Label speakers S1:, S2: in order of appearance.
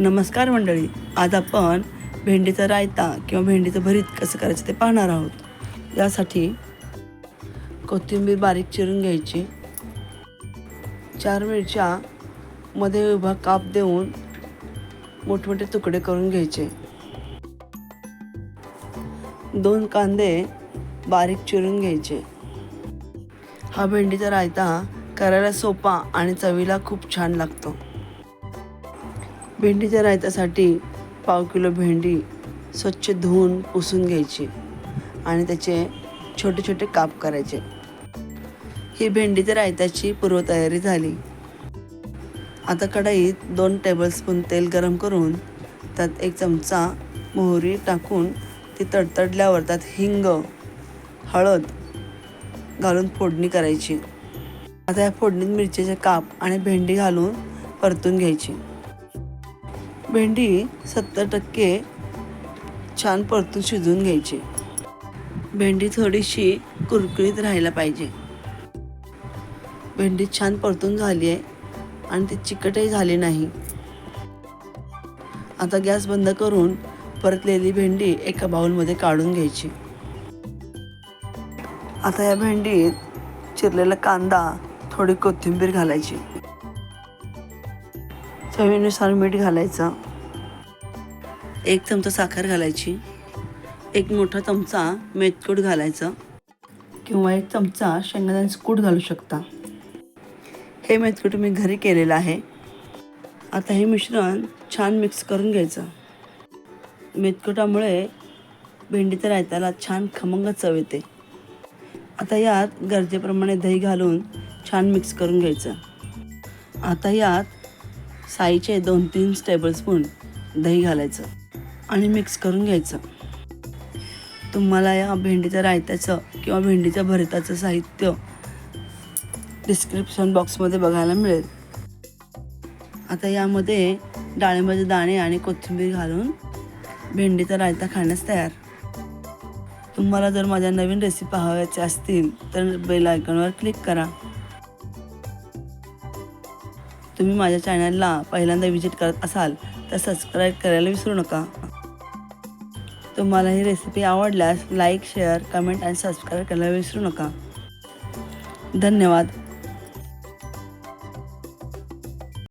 S1: नमस्कार मंडळी आज आपण भेंडीचा रायता किंवा भेंडीचं भरीत कसं करायचं ते पाहणार आहोत. यासाठी कोथिंबीर बारीक चिरून घ्यायची. चार मिरच्या मध्ये उभा काप देऊन मोठमोठे तुकडे करून घ्यायचे. दोन कांदे बारीक चिरून घ्यायचे. हा भेंडीचा रायता करायला सोपा आणि चवीला खूप छान लागतो. भेंडीच्या रायतासाठी पाव किलो भेंडी स्वच्छ धुवून पुसून घ्यायची आणि त्याचे छोटे छोटे काप करायचे. ही भेंडीच्या रायताची पूर्वतयारी झाली. आता कढईत दोन टेबलस्पून तेल गरम करून त्यात एक चमचा मोहरी टाकून ती तडतडल्यावर त्यात हिंग हळद घालून फोडणी करायची. आता या फोडणीत मिरचीचे काप आणि भेंडी घालून परतून घ्यायची. भेंडी सत्तर टक्के छान परतून शिजवून घ्यायची. भेंडी थोडीशी कुरकुरीत राहायला पाहिजे. भेंडी छान परतून झाली आहे आणि ती चिकटही झाली नाही. आता गॅस बंद करून परतलेली भेंडी एका बाउलमध्ये काढून घ्यायची. आता या भेंडीत चिरलेला कांदा थोडी कोथिंबीर घालायची. चवीनुसार मीठ घालायचं. एक चमचा साखर घालायची एक मोठा चमचा मेथकूट घालायचं किंवा एक चमचा शेंगदाण्याचं कूट घालू शकता. हे मेथकूट मी घरी केलेलं आहे. आता हे मिश्रण छान मिक्स करून घ्यायचं. मेथकुटामुळे भेंडीच्या रायताला छान खमंग चव येते. आता यात गरजेप्रमाणे दही घालून छान मिक्स करून घ्यायचं. आता यात साईचे दोन तीन टेबलस्पून दही घालायचं. आणि मिक्स करून घ्यायचं. तुम्हाला या भेंडीच्या रायत्याचं किंवा भेंडीच्या भरताचं साहित्य डिस्क्रिप्शन बॉक्समध्ये बघायला मिळेल. आता यामध्ये डाळिंबाचे दाणे आणि कोथिंबीर घालून भेंडीचा रायता खाण्यास तयार. तुम्हाला जर माझ्या नवीन रेसिपी हव्याच्या असतील तर बेल आयकॉनवर क्लिक करा. तुम्ही माझ्या चॅनलला पहिल्यांदा व्हिजिट करत असाल तर सबस्क्राईब करायला विसरू नका. तुम्हाला ही रेसिपी आवडल्यास लाईक शेअर कमेंट आणि सबस्क्राईब करायला विसरू नका. धन्यवाद.